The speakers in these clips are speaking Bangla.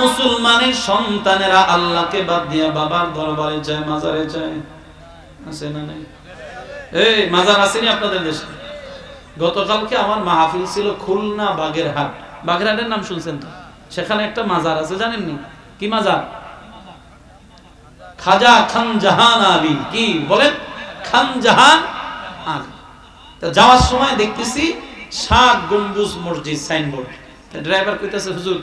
মুসলমানের সন্তানেরা আল্লাহকে বাদ দিয়া বাবার দরবারে যায়, মাজারে যায়। আছে না নাই? এই, মাজার আসেনি আপনাদের দেশে? গতকালকে আমার মাহফিল ছিল খুলনা বাগেরহাট। বাগেরহাটের নাম শুনছেন তো? সেখানে একটা মাজার আছে, জানেননি? কি মাজার? খাজা খান জাহান আলী। কি বলেন? খান জাহান আলী। তা যাওয়ার সময় দেখতেছি সাত গম্বুজ মসজিদ সাইনবোর্ড ড্রাইভার কইতেছে, হুজুর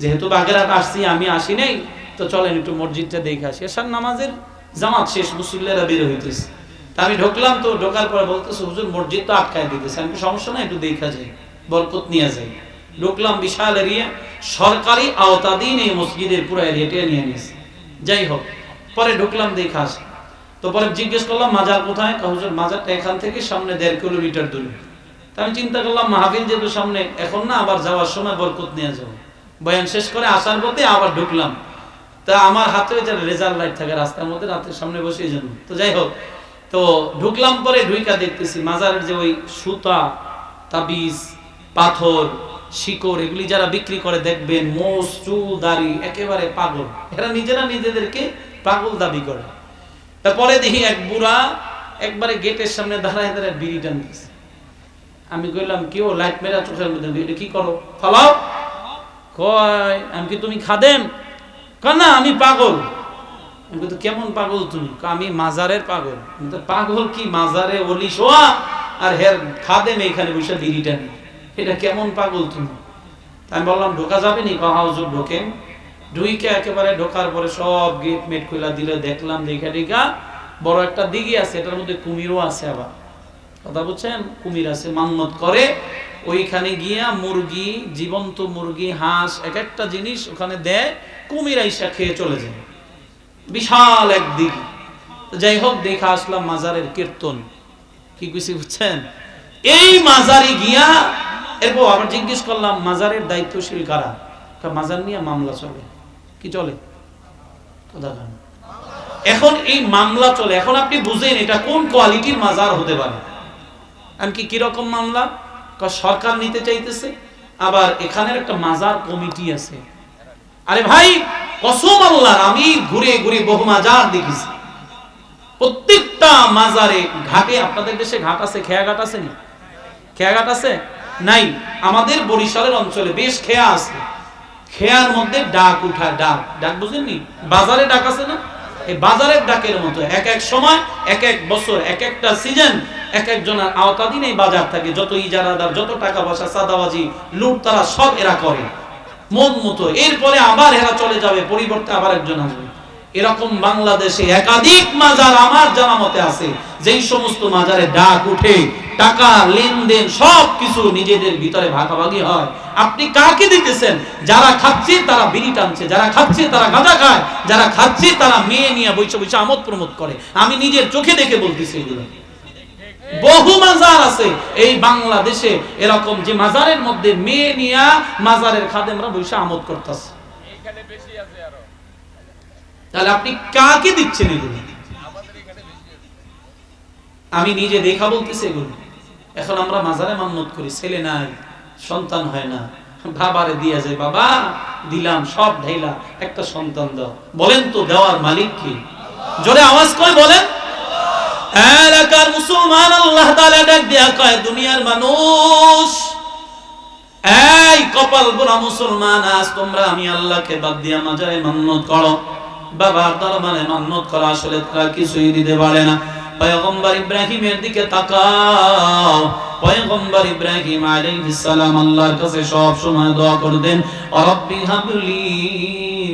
যেহেতু বাগেরহাট আসছি, আমি আসি নাই, তো চলেন একটু মসজিদটা দেখে আসি। এসার নামাজের জামাত শেষ, মুসল্লিরা বের হইতেছে। তা আমি ঢুকলাম, তো ঢোকার পরে বলতেছে, হুজুর, মসজিদ তো আটকায় দিতেছে, আমি সমস্যা না একটু দেখা যাই, বরকত নিয়ে যাই। ঢুকলাম বিশাল এরিয়া, সরকারি আওতাধীন এই মসজিদের পুরো এরিয়াটা নিয়ে নিয়েছে। যাই হোক, পরে ঢুকলাম, দেখা আসি। তো পরে জিজ্ঞেস করলাম, মাজার কোথায়? হুজুর, মাজারটা এখান থেকে সামনে দেড় কিলোমিটার দূরে। তা আমি চিন্তা করলাম, মাহফিল যেহেতু সামনে, এখন না, আবার যাওয়ার সময় বরকত নিয়ে যাব। বয়ান শেষ করে আসার পথে আবার ঢুকলাম। তা আমার হাতে ওই রেজাল্ট লাইট থাকে রাস্তার মধ্যে, রাতের সামনে বসে এই জন্য। তো যাই হোক, তো ঢুকলাম পরে ঢুইকা দেখতেছি, মাজারের যে ওই সুতা, তাবিজ, পাথর, শিকড়, এগুলি যারা বিক্রি করে দেখবেন, মোষ, চুল, দাড়ি, একেবারে পাগল। এরা নিজেরা নিজেদেরকে পাগল দাবি করে। তারপরে দেখি এক বুড়া একবারে গেটের সামনে দাঁড়ায় দাঁড়ায় বিড়ি টানতেছে। আমি কইলাম কেউ লাইট মেরা চোখের মধ্যে এটা কি করো? ফালাও! কয়, আমি তুমি খাদেম? কয়, না, আমি পাগল। আমি তো কেমন পাগল তুমি? আমি মাজারের পাগল। পাগল কি? মাজারে অলি শোয়া আর হের খাদেম এখানে বসে বিড়ি টানি। এটা কেমন পাগল তুমি? আমি বললাম, ঢোকা যাবে নি? কহা হুজুর, ঢোকেন। ঢুইকে একেবারে ঢোকার পরে সব গেট মেট খুলা দিলে দেখলাম, দেখা দেখা, বড় একটা দিঘি আছে, এটার মধ্যে কুমিরও আছে আবার। কথা বুঝছেন? কুমির আছে, মান্নত করে। ওইখানে গিয়া মুরগি, জীবন্ত মুরগি, হাঁস, এক একটা জিনিস ওখানে দেয়, কুমির আইসা খেয়ে চলে যায়। বিশাল এক দিঘি তো যাই হোক, দেখা আসলাম মাজারের কীর্তন। কি কইছি বুঝছেন? এই মাজারে গিয়া, এরপর আবার জিজ্ঞেস করলাম, মাজারের দায়িত্বশীল কারা? মাজার নিয়ে মামলা চলে। কি চলে? এখন এই মামলা চলে। এখন আপনি বুঝেন এটা কোন কোয়ালিটির মাজার হতে পারে। এমনকি কীরকম মামলা? সরকার নিতে চাইতেছে, আবার এখানের একটা মাজার কমিটি আছে। আরে ভাই, কসম আল্লাহর, আমি ঘুরে ঘুরে বহু মাজার দেখেছি। প্রত্যেকটা মাজারে ঘাটে, আপনাদের দেশে ঘাট আছে, খেয়া ঘাট আছে খেয়া ঘাট আছে? নাই। আমাদের বরিশালের অঞ্চলে বেশ খেয়া আছে। খেয়ার মধ্যে ডাক উঠা, ডাক। ডাক বুঝেননি? বাজারে ডাক আছে না? এই বাজারের ডাকের মতো এক এক সময়, এক এক বছর, এক একটা সিজন এক একজনের আওতাধীন এই বাজার থাকে, যত ইজারাদার, যত টাকা পয়সা সাদাবাজি, লুট, তারা সব এরা করে। মন মতো। এরপরে আবার এরা চলে যাবে, পরিবর্তে আবার একজন আসবে। এরকম বাংলাদেশে একাধিক মাজার আমার জানা মতে আছে, যেই সমস্ত মাজারে ডাক উঠে, টাকা, লেনদেন সব কিছু নিজেদের ভিতরে ভাগাভাগি হয়। আপনি কাকে দিতেছেন? যারা খাচ্ছে, তারা বিড়ি টানছে। যারা খাচ্ছে, তারা গাঁদা খায়। যারা খাচ্ছে, তারা মেয়ে নিয়ে বৈশ বৈশ আমোদ প্রমোদ করে। আমি নিজের চোখে দেখে বলতেছি এগুলো। বহু মাজার আছে। এই বাংলাদেশে এরকম যে মাজারের মধ্যে মেয়ে নিয়া মাজারের খাদেমরা বৈশা আমোদ করতেছে। তাহলে আপনি কাকে দিচ্ছেন এগুলো? আমি নিজে দেখা বলতেছি এগুলো। এখন আমরা মাজারে মান্নত করি ছেলে নাই সন্তান হয় না। বাবারে দিয়া যায় বাবা দিলাম সব ঢাইলা একটা সন্তান দাও। বলেন তো দেওয়ার মালিক কি? জোরে আওয়াজ কয় বলেন? এলাকার মুসলমান আল্লাহ ডাক দিয়া কয়, দুনিয়ার মানুষ, এই কপাল বোনা মুসলমান, আজ তোমরা আমি আল্লাহকে বাদ দিয়া মাজারে মান্নত করো। বাবার দরবারে মান্নত করা আসলে তারা কিছুই দিতে পারে না। পয়গম্বর ইব্রাহিমের দিকে তাকাও। পয়গম্বর ইব্রাহিম আলাইহিস সালাম আল্লাহর কাছে সব সময় দোয়া করতেন রব্বি হাবলি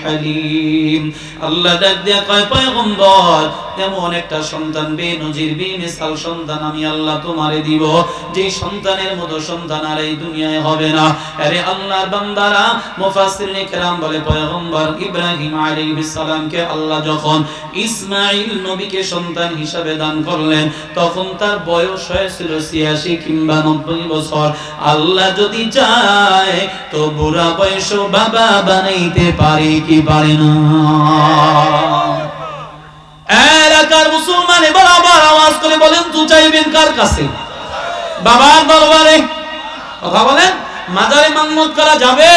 হালিম। আল্লাহ কয় পয়গম্বর এমন একটা সন্তান বে নজির, বে মিসাল সন্তান আমি আল্লাহ তোমারে দিব। যে সন্তানের মতো সন্তান আর এই দুনিয়ায় হবে না। আরে আল্লাহর বান্দারা, মুফাসসিরিন কেরাম বলে পয়গম্বর ইব্রাহিম আলাইহিস সালামকে আল্লাহ যখন ইসমাঈল নবীকে সন্তান হিসাবে দান করলেন, তখন তার বয়স হয়েছিল 86 কিংবা 90 বছর। আল্লাহ যদি চায়, তো বুড়া বয়স বাবা বানাইতে পারে। কি পারে না? এলাকার মুসলমান এবার আবার আওয়াজ করে বলেন তু চাইবেন কার কাছে? বাবার দরবারে কথা বলেন। মাজারে মান্নত করা যাবে?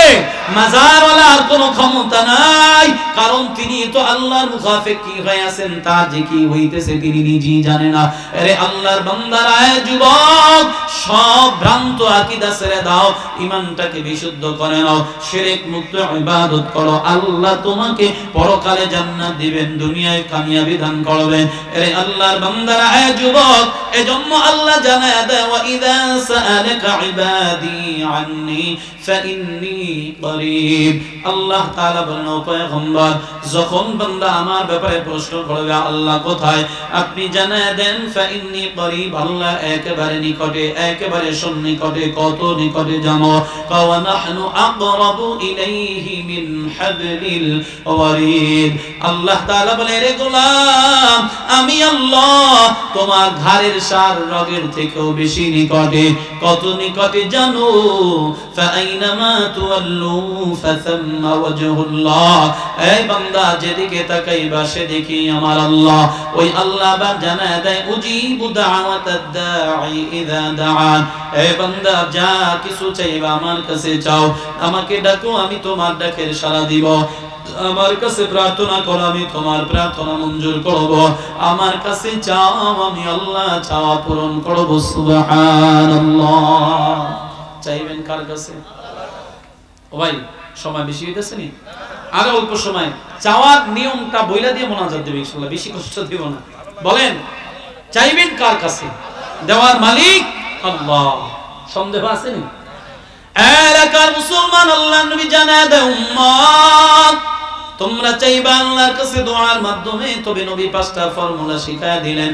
মাজারওয়ালা আর কোনো ক্ষমতা নাই। কারণ তিনি তো আল্লাহর মুখাফিক কি হয়ে আছেন তার যে কি হইতেছে তিনি নিজেই জানে না। আরে আল্লাহর বান্দারা এ যুবক, সব ভ্রান্ত আকীদা ছেড়ে দাও, ঈমানটাকে বিশুদ্ধ করে নাও। শিরক মুক্ত ইবাদত করো। আল্লাহ তোমাকে পরকালে জান্নাত দিবেন, দুনিয়ায় কামিয়াবি দান করবেন আরে আল্লাহর বান্দারা এ যুবক, এজন্য আল্লাহ জানায় দেয়, ওয়া ইযা সাআলাকা ইবাদি আন্নি, ফাইন্নী করিব। আল্লাহ তাআলা বলেন ও পয়গম্বর, যখন বান্দা আমার ব্যাপারে প্রশ্ন করবে, আল্লাহ কোথায়? আপনি জানায় দেন, ফাইন্নী করিব, আল্লাহ একেবারে নিকটে, একেবারে সন্নিকটে, কত নিকটে জানো কাওয়া নাহনু আকরাবু ইলাইহি মিন হাবলিল ওয়ারিদ। আল্লাহ তাআলা বলে, রে গোলাম, আমি আল্লাহ, তোমার ঘাড়ের সার রগের থেকেও বেশি নিকটে। কত নিকটে জানো চাও। আমাকে ডাকো, আমি তোমার ডাকের সাড়া দিব। আমার কাছে প্রার্থনা করো, আমি তোমার প্রার্থনা মঞ্জুর করব। আমার কাছে চাও, আমি আল্লাহ চাওয়া পূরণ করব। সুবহানাল্লাহ। চাইবেন কার কাছে? ও ভাই, সময় বেশি হইতেছে নি? আরও অল্প সময়। চাওয়ার নিয়মটা বইলা দিয়ে মোনাজাত দেবে ইনশাআল্লাহ বেশি কষ্ট দিব না। বলেন, চাইবেন কার কাছে? দেওয়ার মালিক আল্লাহ। সন্দেহ আছে নি? এলাকার মুসলমান আল্লাহ নবী জানা দেয়, উম্মত। তোমরা চাইবা আল্লাহর কাছে দোয়ার মাধ্যমে। তবে নবী পাঁচটা ফর্মুলা শিখায় দিলেন।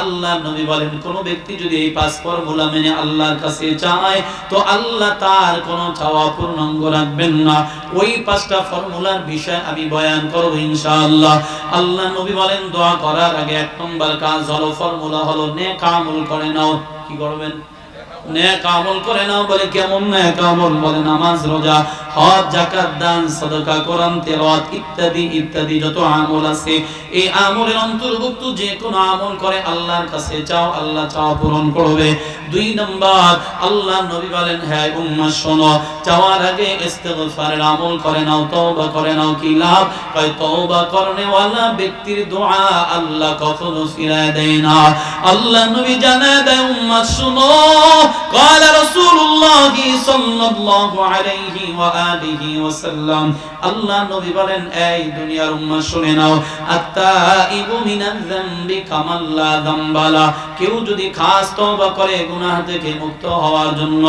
আল্লাহ নবী বলেন, কোন ব্যক্তি যদি এই পাঁচ ফর্মুলা মেনে আল্লাহর কাছে চায়, তো আল্লাহ তার কোনো চাওয়া পূর্ণাঙ্গ রাখবেন না। ওই পাঁচটা ফর্মুলার বিষয় আমি বয়ান করব ইনশাআল্লাহ। আল্লাহ নবী বলেন, দোয়া করার আগে এক নম্বর কাজ হলো, ফর্মুলা হলো, নেক আমল করে নাও। কি করবেন? নেক আমল করে নাও বলে কেমন নেক আমল? বলে নামাজ রোজা। হজ যাকাত দান সাদাকা কোরআন তেলাওয়াত ইত্যাদি ইত্যাদি যত আমল আছে এই আমলের অন্তর্ভুক্ত যে কোনো আমল করে আল্লাহর কাছে চাও আল্লাহ চাওয়া পূরণ করবে দুই নম্বর আল্লাহ নবী বলেন হ্যাঁ উম্মাহ শোনো চাওয়ার আগে ইস্তেগফারের আমল করে নাও তওবা করে নাও কি লাভ কয় তওবা করনে ওয়ালা ব্যক্তির দোয়া আল্লাহ কখনো ফিরায় দেয় না আল্লাহ নবী জানায় দেয় উম্মাহ শোনো قال رسول الله صلى الله عليه وآله আলিহি ওয়াসাল্লাম। আল্লাহ নবী বলেন, এই দুনিয়ার উম্মত শুনে নাও। আত্তাইবু মিনাল যামবি কামাল্লা দামবালা কেউ যদি খাস তওবা করে, গুনাহ থেকে মুক্ত হওয়ার জন্য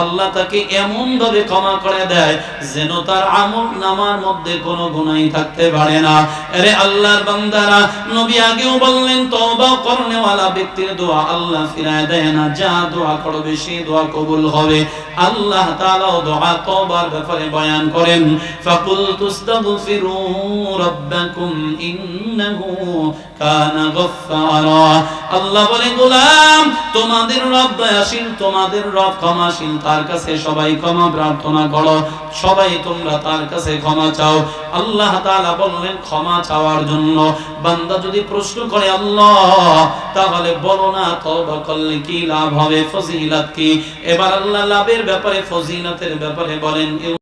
আল্লাহ তাকে এমন ভাবে ক্ষমা করে দেয় যেন তার আমল নামার মধ্যে কোনো গুনাই থাকতে পারে না। আরে আল্লাহর বান্দারা, নবী আগেও বললেন, তওবা করনে ওয়ালা ব্যক্তির দোয়া আল্লাহ ফিরায় দেয় না। যা দোয়া করবে সেই দোয়া কবুল হবে। আল্লাহ তাআলাও দোয়া, তওবার ব্যাপারে বয়ান করেন, ফাকুলতু আস্তাগফিরু রাব্বাকুম ইন্নাহু কানা গফফারা। আল্লাহ বলে, গোলাম, তোমাদের রব দয়াশীল, তোমাদের রব ক্ষমাশীল, তার কাছে সবাই ক্ষমা প্রার্থনা করো, সবাই তোমরা তার কাছে ক্ষমা চাও। আল্লাহ তাআলা বললেন, ক্ষমা চাওয়ার জন্য। বান্দা যদি প্রশ্ন করে, আল্লাহ, তাহলে বলো না, তওবা করলে কি লাভ হবে, ফজিলত কি? এবার আল্লাহ লাভের ব্যাপারে, ফজিলতের ব্যাপারে বলেন